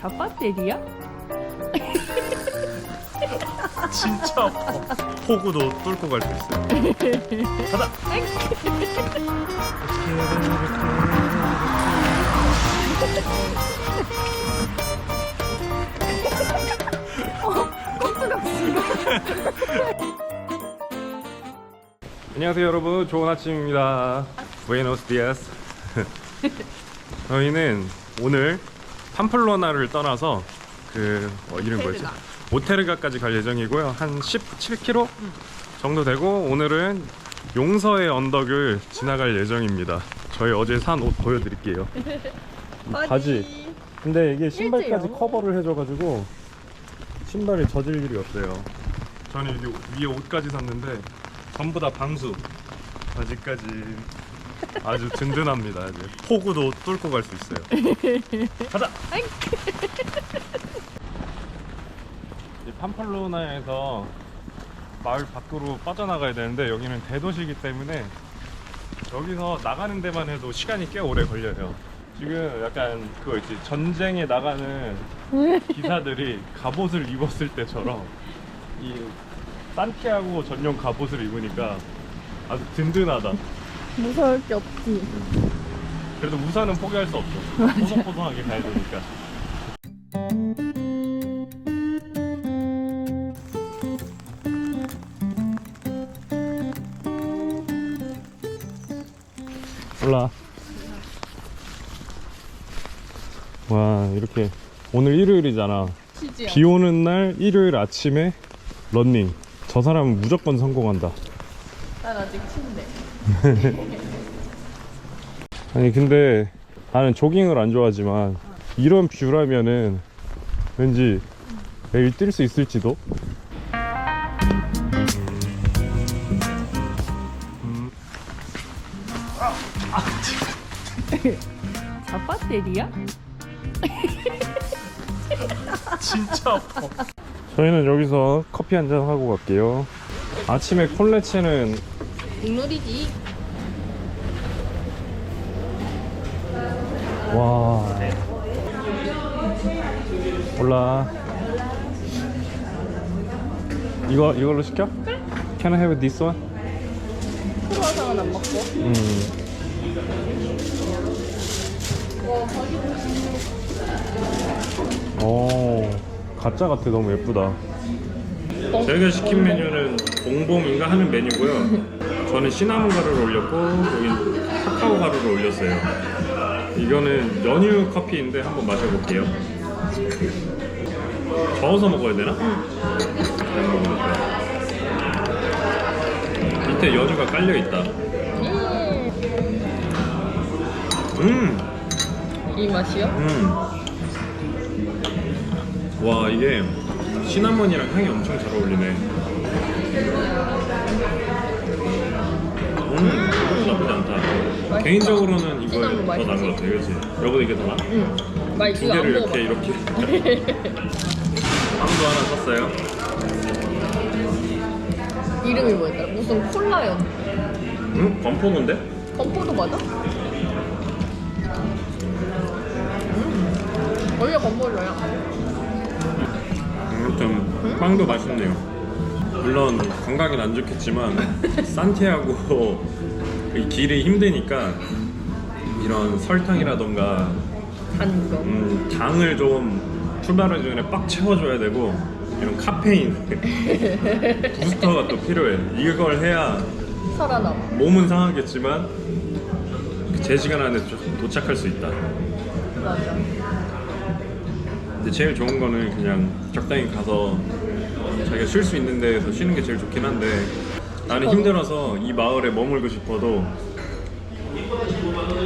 자 배터리야? 진짜 아파. 폭우도 뚫고 갈 수 있어요. 가자. 안녕하세요 여러분 좋은 아침입니다 부에노스 디아스 저희는 오늘 팜플로나를 떠나서 그 어, 이름 뭐였지? 오테르가. 오테르가까지 갈 예정이고요 한 17km 정도 되고 오늘은 용서의 언덕을 지나갈 예정입니다 저희 어제 산 옷 보여드릴게요 바지. 근데 이게 신발까지 일제요? 커버를 해줘가지고 신발이 젖을 일이 없어요. 저는 여기 위에 옷까지 샀는데 전부 다 방수 바지까지 아주 든든합니다. 아주 폭우도 뚫고 갈 수 있어요. 가자. 이 팜팔로나에서 마을 밖으로 빠져나가야 되는데 여기는 대도시이기 때문에 여기서 나가는 데만 해도 시간이 꽤 오래 걸려요. 지금 약간 그거 있지 전쟁에 나가는 기사들이 갑옷을 입었을 때처럼 이 산티아고 전용 갑옷을 입으니까 아주 든든하다. 무서울 게 없지. 그래도 우산은 포기할 수 없어. 포송포송하게 가야 되니까. 올라. 와 이렇게 오늘 일요일이잖아. 비 오는 날 일요일 아침에 런닝. 저 사람은 무조건 성공한다. 난 아직 침대. 아니 근데 나는 조깅을 안 좋아하지만 이런 뷰라면은 왠지 내일 뛸 수 있을지도? 음, 자 배터리야? 진짜 아파. 저희는 여기서 커피 한 잔 하고 갈게요. 아침에 콜레체는 국룰이지. 와 올라 이거 이걸로 시켜? Can I have this one? 크루아상은 안 먹고. 음. 오, 가짜 같아. 너무 예쁘다. 저희가 시킨 메뉴는 봉봉인가 하는 메뉴고요. 저는 시나몬 가루를 올렸고, 여기 카카오 가루를 올렸어요. 이거는 연유 커피인데 한번 마셔볼게요. 저어서 먹어야 되나? 잘 먹으니까. 밑에 연유가 깔려 있다. 음, 이 맛이요? 음. 와 이게 시나몬이랑 향이 엄청 잘 어울리네. 음, 이것도 나쁘지 않다. 개인적으로는 이거 시나몬 더 나은 맛있지? 것 같아, 그렇지? 여보도 이게 더 나? 응. 나두 이거 안 개를. 이렇게 이렇게. 빵도 하나 샀어요. 이름이 뭐였더라? 무슨 콜라였. 응? 건포도인데? 건포도 맞아? 음. 원래 건포도야. 아무튼 빵도 맛있네요. 물론 건강엔 안 좋겠지만 산티아고 이 길이 힘드니까 이런 설탕이라던가 단 거. 음, 당을 좀 출발하기 전에 빡 채워줘야 되고 이런 카페인 부스터가 또 필요해. 이걸 해야 살아남아. 몸은 상하겠지만 제 시간 안에 좀 도착할 수 있다. 맞아. 근데 제일 좋은 거는 그냥 적당히 가서 자기가 쉴 수 있는 데에서 쉬는 게 제일 좋긴 한데 나는 힘들어서 이 마을에 머물고 싶어도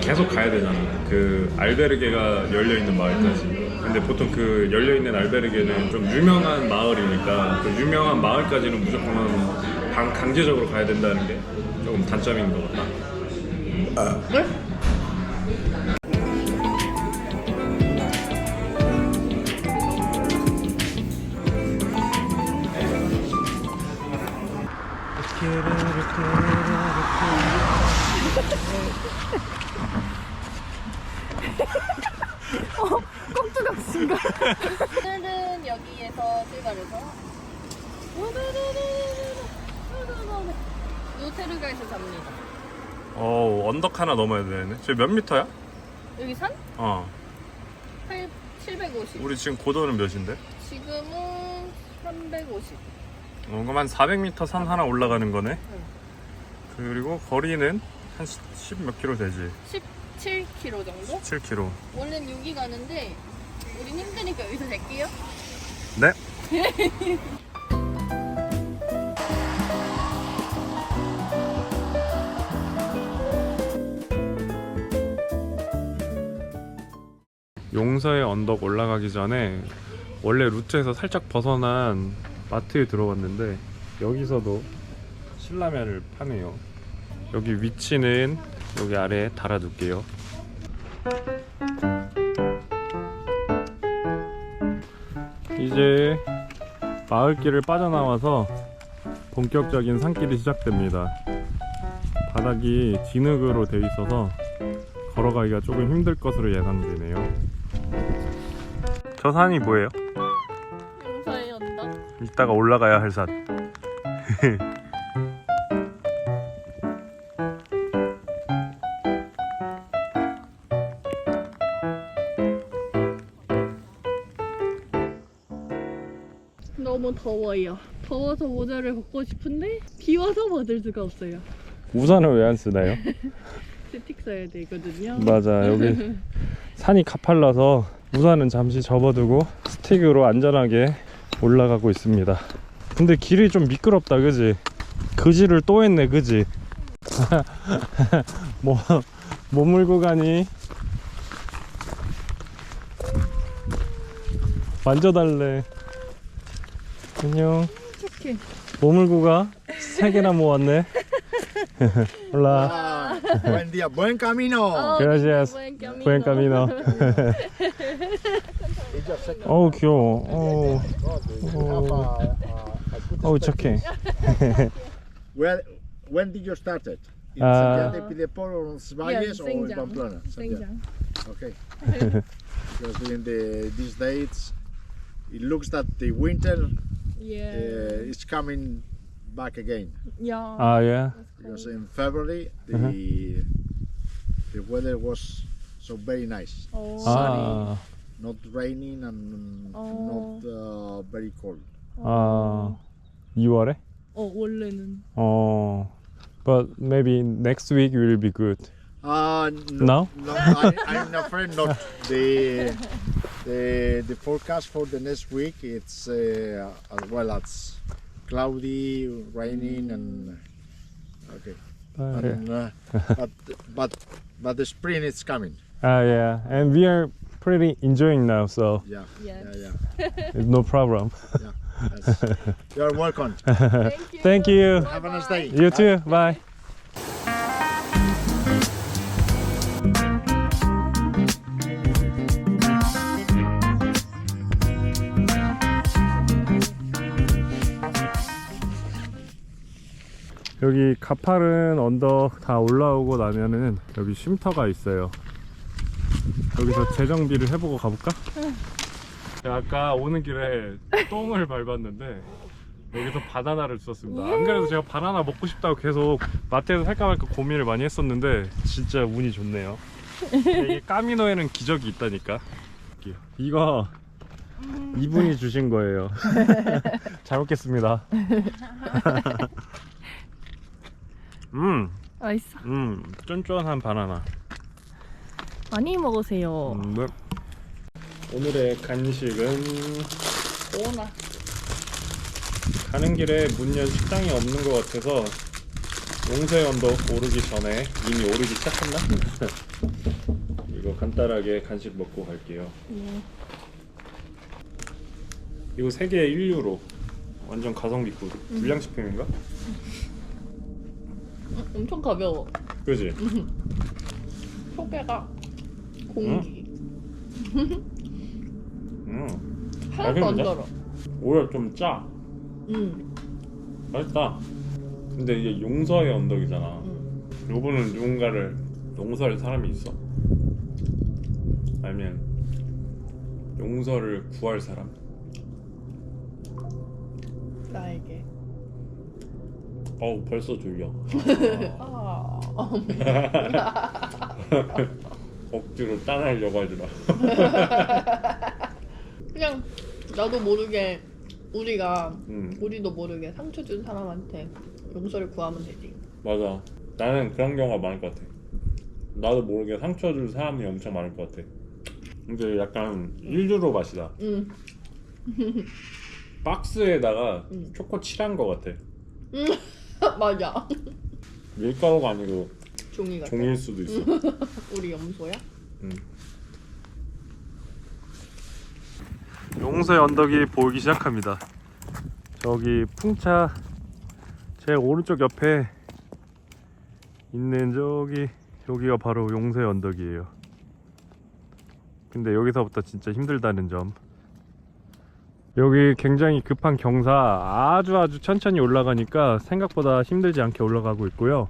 계속 가야 되잖아. 그 알베르게가 열려 있는 마을까지. 근데 보통 그 열려 있는 알베르게는 좀 유명한 마을이니까 그 유명한 마을까지는 무조건 방- 강제적으로 가야 된다는 게 조금 단점인 것 같다. 네? 오늘은 여기에서 출발해서 요테르가에서 잡니다. 어 언덕 하나 넘어야 되네. 저기 몇 미터야? 여기 산? 어. 8, 750. 우리 지금 고도는 몇인데? 지금은 350. 어, 그럼 한 400m 산 하나 올라가는 거네. 그리고 거리는 한 10 몇 킬로 되지. 17km 정도? 7킬로. 원래는 여기 가는데 우린 힘드니까 여기서 잘게요. 네. 용서의 언덕 올라가기 전에 원래 루트에서 살짝 벗어난 마트에 들어왔는데 여기서도 신라면을 파네요. 여기 위치는 여기 아래에 달아둘게요. 이제 마을길을 빠져나와서 본격적인 산길이 시작됩니다. 바닥이 진흙으로 되어 있어서 걸어가기가 조금 힘들 것으로 예상되네요. 저 산이 뭐예요? 용서의 언덕. 이따가 올라가야 할 산. 너무 더워요. 더워서 모자를 벗고 싶은데 비 와서 벗을 수가 없어요. 우산을 왜 안 쓰나요? 스틱 써야 되거든요. 맞아 여기 산이 가팔라서 우산은 잠시 접어두고 스틱으로 안전하게 올라가고 있습니다 근데 길이 좀 미끄럽다 그지? 그지를 또 했네 그지? 뭐, 뭐 물고 가니? 만져달래 안녕 착해. 뭐 물고 가? 세 개나 모았네 올라 Ah, buen día, buen camino. 어, Gracias. buen camino. buen camino 어우 귀여워 어우 Uh, 어우 착해 Where, when did you start it? In Uh, Santiago de Pidepol or Valles or in 생장. Pamplona? Santiago. 생장. Okay. because in the, these dates, it looks that the winter 예. uh, is coming back again. 야. 아 예. Because in February, the Uh-huh. the weather was so very nice. 어. 아, Not raining and Oh. not uh, very cold. 아 2월에? 어, 원래는. 어 But maybe next week will be good Uh, No? no I, I'm afraid not. The, the, the forecast for the next week it's uh, as well as cloudy, raining, and okay. Oh, and, yeah. uh, but but but the spring is coming. Uh, yeah, and we are pretty enjoying now, so yeah, yeah, yeah, yeah. it's no problem. yeah, yes. you're welcome. Thank you. Thank you. Have a nice day. You too. Bye. 여기 가파른 언덕 다 올라오고 나면은 여기 쉼터가 있어요. 여기서 재정비를 해보고 가볼까? 제가 아까 오는 길에 똥을 밟았는데 여기서 바나나를 주웠습니다. 안 그래도 제가 바나나 먹고 싶다고 계속 마트에서 살까 말까 고민을 많이 했었는데 진짜 운이 좋네요. 이게 까미노에는 기적이 있다니까. 이거 이분이 주신 거예요. 잘 먹겠습니다. 음, 맛있어. 음, 쫀쫀한 바나나. 많이 먹으세요. 음, 네. 오늘의 간식은 오나. 가는 길에 문연 식당이 없는 것 같아서 용서의 언덕 오르기 전에 이미 오르기 시작했나? 이거 간단하게 간식 먹고 갈게요. 예. 이거 세 개에 1유로. 완전 가성비 굿. 불량식품인가? 음, 엄청 가벼워. 그지? 속에가 공기. 음. 하나도 안 맛있는데? 달아. 오히려 좀 짜. 음. 맛있다. 근데 이게 용서의 언덕이잖아. 음. 요분은 누군가를 용서할 사람이 있어? 아니면 용서를 구할 사람? 나에게. 어우 벌써 졸려. 아. 억지로 따라하려고 하지 마 그냥 나도 모르게 우리가 음, 우리도 모르게 상처 준 사람한테 용서를 구하면 되지. 맞아. 나는 그런 경우가 많을 것 같아. 나도 모르게 상처 줄 사람이 엄청 많을 것 같아. 근데 약간 일주로 맛이다. 응. 박스에다가 음. 초코 칠한 것 같아 맞아. 밀가루가 아니고 종이 같아. 종일 수도 있어 우리 염소야? 음. 용서의 언덕이 보이기 시작합니다. 저기 풍차 제 오른쪽 옆에 있는 저기 여기가 바로 용서의 언덕이에요. 근데 여기서부터 진짜 힘들다는 점. 여기 굉장히 급한 경사 아주 아주 천천히 올라가니까 생각보다 힘들지 않게 올라가고 있고요.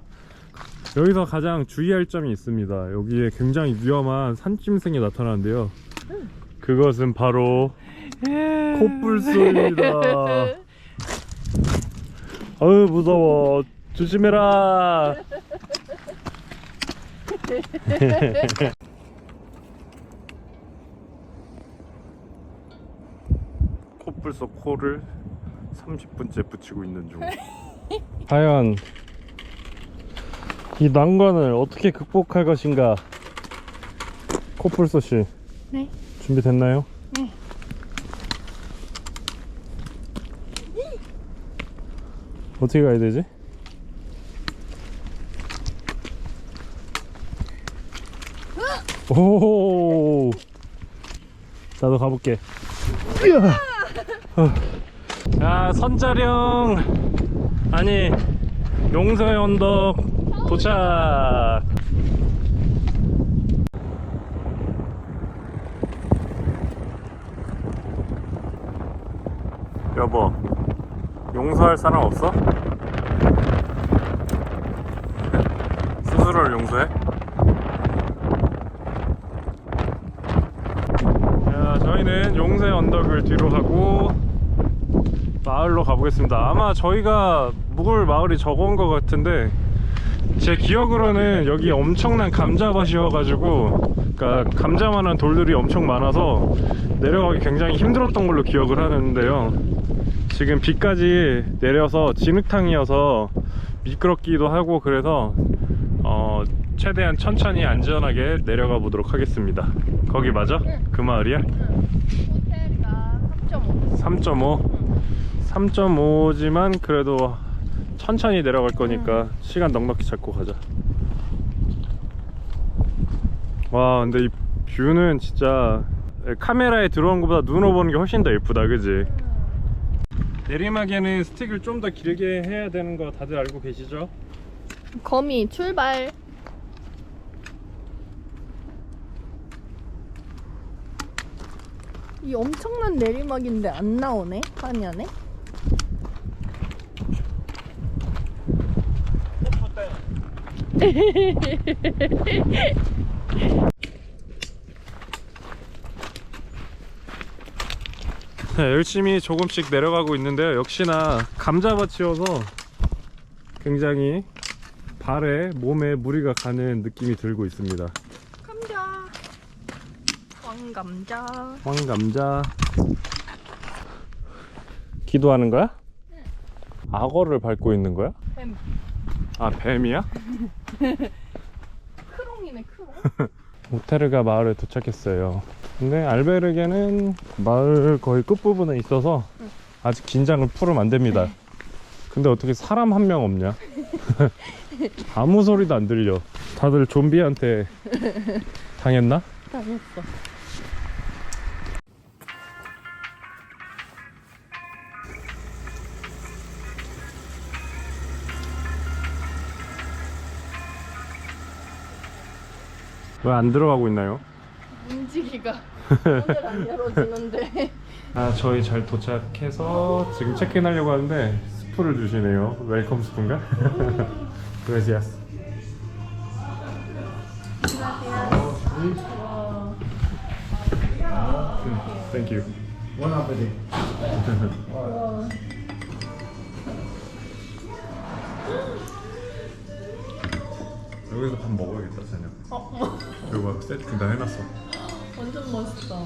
여기서 가장 주의할 점이 있습니다. 여기에 굉장히 위험한 산짐승이 나타나는데요. 그것은 바로 코뿔소입니다. 아유 무서워. 조심해라. 코뿔소 코를 30분째 붙이고 있는 중. 과연 이 난관을 어떻게 극복할 것인가? 코뿔소 씨. 네. 준비됐나요? 네. 어떻게 가야 되지? 오. 나도 가볼게. 어. 자, 선자령 아니 용서의 언덕 도착. 여보, 용서할 사람 없어? 스스로를 용서해? 자, 저희는 용서의 언덕을 뒤로 가고 마을로 가보겠습니다. 아마 저희가 묵을 마을이 적은 것 같은데 제 기억으로는 여기 엄청난 감자밭이어가지고 그러니까 감자만한 돌들이 엄청 많아서 내려가기 굉장히 힘들었던 걸로 기억을 하는데요. 지금 비까지 내려서 진흙탕이어서 미끄럽기도 하고 그래서 어, 최대한 천천히 안전하게 내려가 보도록 하겠습니다. 거기 맞아? 그 마을이야? 호텔가 3.5. 3.5 3.5지만 그래도 천천히 내려갈 거니까 시간 넉넉히 잡고 가자 와 근데 이 뷰는 진짜 카메라에 들어온 것보다 눈으로 보는 게 훨씬 더 예쁘다 그지? 내리막에는 스틱을 좀 더 길게 해야 되는 거 다들 알고 계시죠? 거미 출발. 이 엄청난 내리막인데 안 나오네 화면에. 네, 열심히 조금씩 내려가고 있는데요. 역시나 감자밭이어서 굉장히 발에 몸에 무리가 가는 느낌이 들고 있습니다. 감자. 왕감자. 황감자. 기도하는 거야? 악어를 밟고 있는 거야? 뱀. 아 뱀이야? 크롱이네 크롱. 오테르가 마을에 도착했어요. 근데 알베르게는 마을 거의 끝부분에 있어서 아직 긴장을 풀으면 안 됩니다. 근데 어떻게 사람 한 명 없냐? 아무 소리도 안 들려. 다들 좀비한테 당했나? 당했어. 왜 안 들어가고 있나요? 문지기가 오늘 안 열어주는데. 아 저희 잘 도착해서 지금 체크인 하려고 하는데 스프를 주시네요. 웰컴 스프인가? 그레시아스. 와. 땡큐. Bon appetit. 여기서 밥 먹어야겠다 저녁. 어, 막 세트 다 해놨어. 완전 멋있다.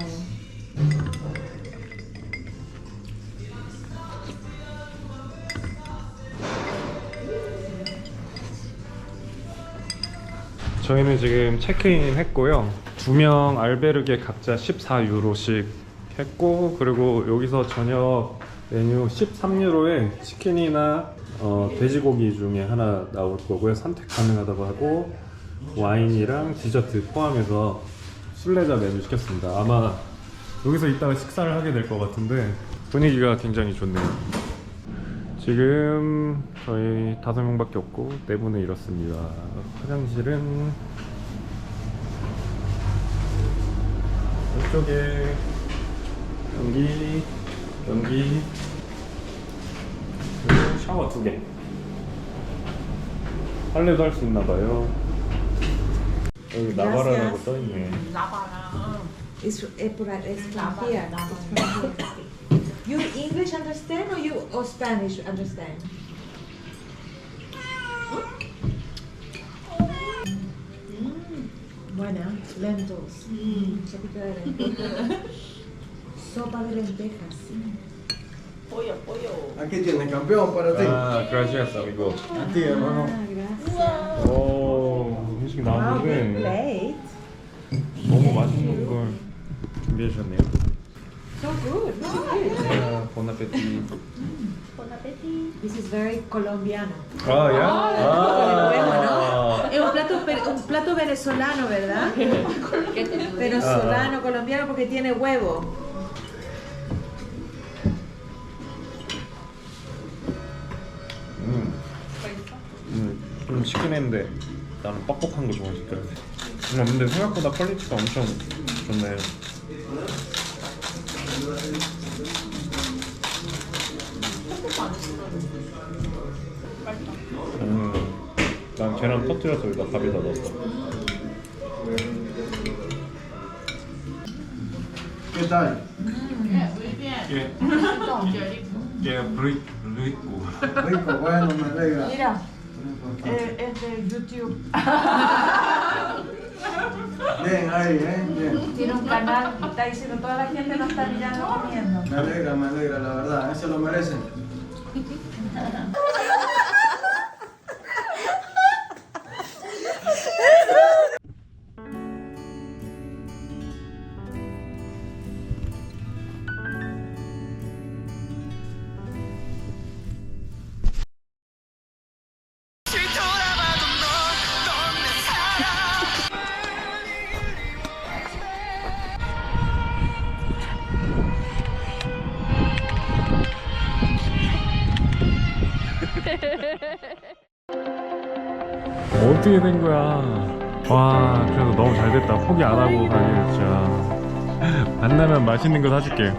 저희는 지금 체크인 했고요. 두 명 알베르게 각자 14유로씩 했고 그리고 여기서 저녁 메뉴 13유로에 치킨이나 어, 돼지고기 중에 하나 나올 거고요. 선택 가능하다고 하고 와인이랑 디저트 포함해서 술래자 메뉴 시켰습니다. 아마 여기서 이따가 식사를 하게 될 것 같은데 분위기가 굉장히 좋네요. 지금 저희 다섯 명밖에 없고 네 분은 이렇습니다. 화장실은 이쪽에 변기, 변기 샤워 두 개. 빨래도 할 수 있나 봐요. 여기 나바라라고 써 있네. It's, eh, por it's from here. It's from here. You English understand or you or Spanish understand? Mm, Buena, lentils. Sopita de lentejas. Sopa de lentejas. Aquí tienes campeón para ti. 아, gracias, amigo. A ti, hermano. Ah, gracias. 오, 음식 Wow, good 나왔는데 plate. 너무 맛있는 걸 준비해 주셨네요. So good. Very good. 본 아페티. This is very Colombiano. 아, 야? Ah. Es un plato, pe- un plato venezolano, ¿verdad? Venezolano, colombiano, porque tiene huevo. 좀 시긴 했는데 나는 뻑뻑한 거 좋아하니까. 음, 근데 생각보다 퀄리티가 엄청 좋네. 음, 난 계란 터뜨려서 여기다 밥에다 넣었어. ¿Qué tal? 예. 예, 브리, 브리고. Rico, bueno, me alegra. Mira, eh, es de YouTube. Bien, ahí, ¿eh? Bien. Tiene un canal está diciendo toda la gente lo está mirando comiendo. Me alegra, me alegra, la verdad. ¿eh? Se lo merecen. 어떻게 된 거야? 와, 그래도 너무 잘 됐다. 포기 안 하고 가길 진짜. 만나면 맛있는 거 사줄게.